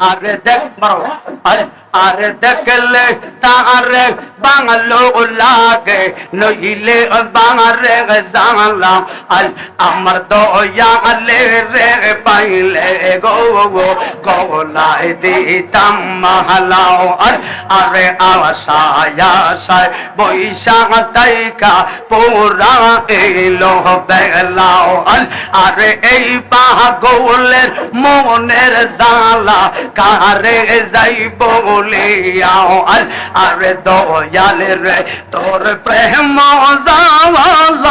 আরে দেখ মারো। আরে আরে দেখলে তারে বাংলো লাগে নইলে বাংরে জানলাম আল আমার দয়ালে রে পাইলে গো গলায় দিতাম মালাও আর আরে আশায় বৈশাখ তাইকা পোরা এলো বেলাও আল আরে এই পাগলের মনের জালা কারে যাই বলিয়াও আল আরে দয়াল রে, তোর প্রেম আল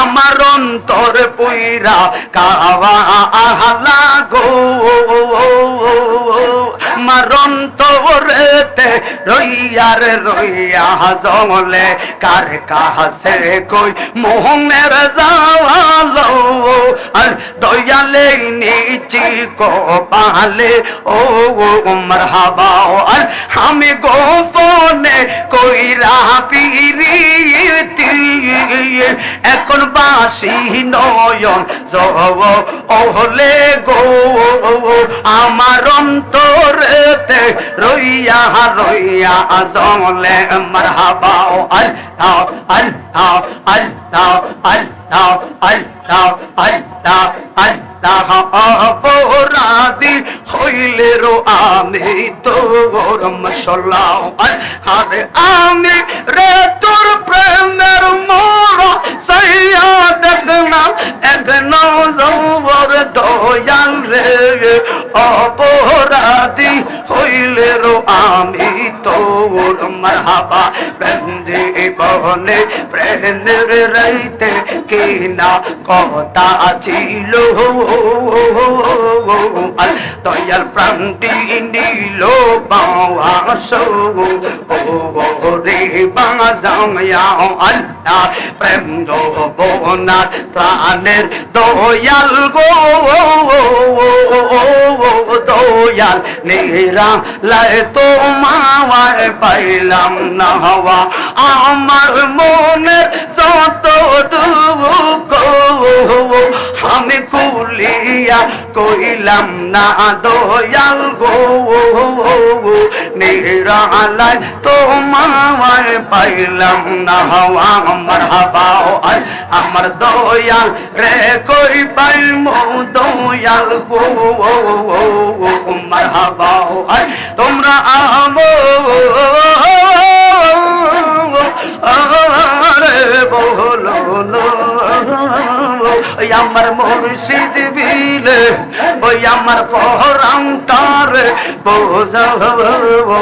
আমার অন্তর পুইরা কাওয়া গো। মারণ তোরেতে রইয়ার রইয়া জলে কার কাছে কই মোহনের যাওয়ালো? আর দয়ালে নিচি কো পালে ও মারহাবা আমি গোপনে কইরা পিরিতি এখন বাসি নয়ন জব ওহলে গো আমার অন্তরেতে রইয়া রইয়া জলে মারহাবা আল্লাহ আল্লাহ আল্লাহ আল্লাহ আল্লাহ আল্লাহ আল্লাহ অপরাধী হইলে রো আমি তো গরম সলাও। আরে আমি রে তোর প্রেমের মোর সাইয়া দেখনা এক নজর দয়াল রে, অপরাধী হইলে আমি তোর মারহাবা প্রেম জীবনে প্রেমের রাইতে কিনা কথা ছিল। আর দয়াল প্রান্তি নীল বাস আল্লাহ প্রেম দোবনার প্রাণের দয়াল গো, দয়াল নেরা লাই তো মাওয়ার পাইলাম না হওয়া। আমার মনের যত দুঃখ আমি কুলিয়া কইলাম, না দয়াল গো নিরালাই তো মাওয়ার পাইলাম, না আমার হাবাও আমার দয়াল রে, কই পাই মো দয়াল গো আমার হাবাও তোমরা আমো, আরে বলো ওই আমার মুর্শিদ বিলে, ওই আমার ফরামটার বোঝাবো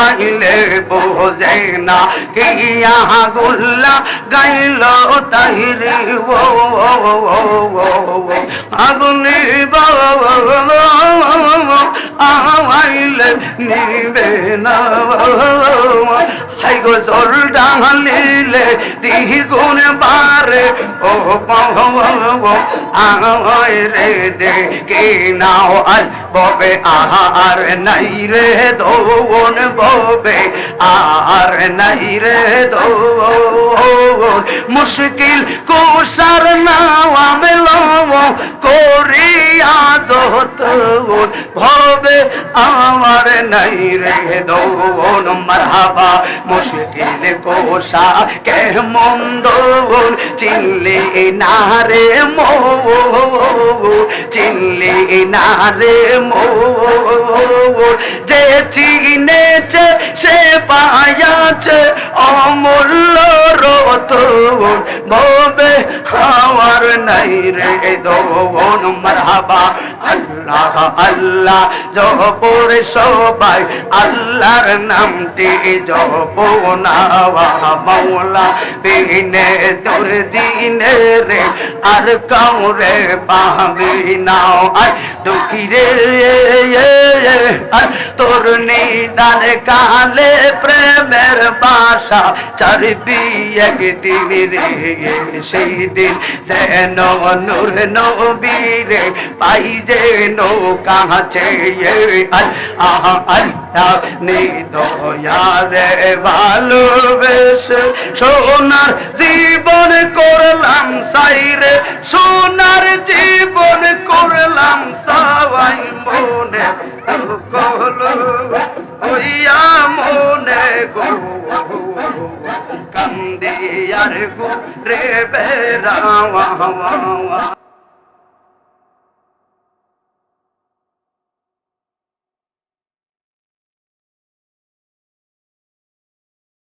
আইলে বোঝে না কি গুল্লা গাইল তাহিরি ও, আগুনি আইলে নিবে না। হাই গো জল ডাঙালিলে দিহি গুণ বারে, ও আয় রে দে, কে নাও আর ববে আহার নাই রে দৌন ববে, আর নাই রে দোন। মুশকিল কুসার নাও যত ভবে আমার নাই রে দোন মারহাবা, মুশকিল কোষা, কে মন্দ চিনলে না রে মো, চিনলে না রে মো। যে চিনেছে সে পায়াছে অমূল্য রতন ভবে আমার নাই রে দোন মারহাবা। আল্লাহ আল্লাহ জপর সবাই আল্লাহর নামটি জপ নাওয়া মাওলা বিনে তোর দিনে রে, আর কাউরে পাবি নাও আর দুঃখী রে আর তোর কালে প্রেমের বাসা চারবি একদিন রে, সেই দিন যেন নূর নবীরে পাই যে নৌকা আছে আহ আল্লাহ। নে দয়ারে ভালোবেসে সোনার জীবন করলাম সাইরে, সোনার জীবন করলাম সাই মনে হইয়া মনে গো কান্দিয়ার গো রে বেড়াওয়া